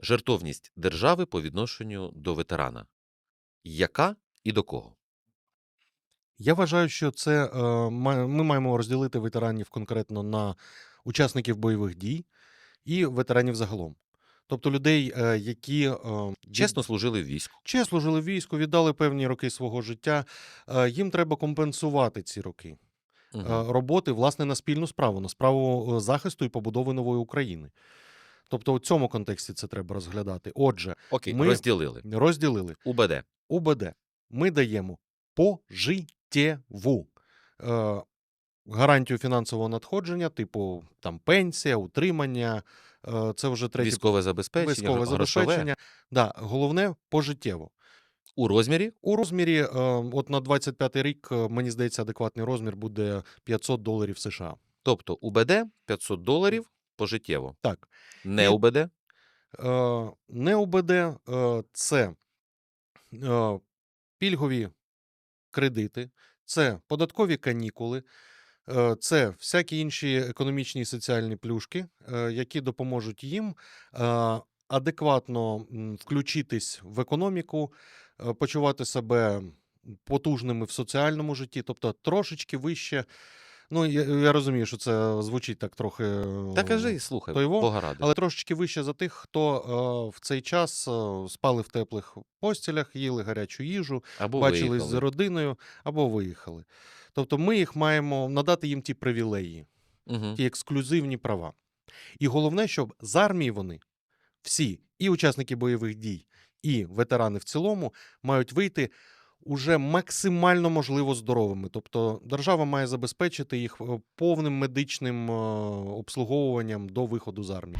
Жертовність держави по відношенню до ветерана. Яка і до кого? Я вважаю, що це е, ми маємо розділити ветеранів конкретно на учасників бойових дій і ветеранів загалом. Тобто людей, е, які е, Чесно служили в війську. чи служили в війську, віддали певні роки свого життя. Їм треба компенсувати ці роки Мгм. роботи власне на спільну справу, на справу захисту і побудови нової України. Тобто, у цьому контексті це треба розглядати. Отже, Окей, ми- розділили. розділили УБД. УБД. Ми даємо пожиттєву е, гарантію фінансового надходження, типу там пенсія, утримання. Е, це вже третє Військове забезпечення, військове грошове. забезпечення. Да, головне пожиттєво. У розмірі У розмірі, е, от на 25 рік, е, мені здається, адекватний розмір буде 500 доларів США. Тобто УБД 500 доларів пожиттєво. Так, Не УБД. е, не УБД е, це е, пільгові кредити, це податкові канікули, е, це всякі інші економічні і соціальні плюшки, е, які допоможуть їм е, адекватно включитись в економіку, е, почувати себе потужними в соціальному житті, тобто трошечки вище. Ну, я, я розумію, що це звучить так трохи. е, Та кажи, слухай, то його, Бога ради. але трошечки вище за тих, хто е, в цей час е, спали в теплих постілях, їли гарячу їжу, Або бачились виїхали. з родиною або виїхали. Тобто ми їх маємо надати їм ті привілеї, Мгм. ті ексклюзивні права. І головне, щоб з армії вони всі, і учасники бойових дій, і ветерани в цілому, мають вийти уже максимально можливо здоровими. Тобто держава має забезпечити їх е, повним медичним е, обслуговуванням до виходу з армії.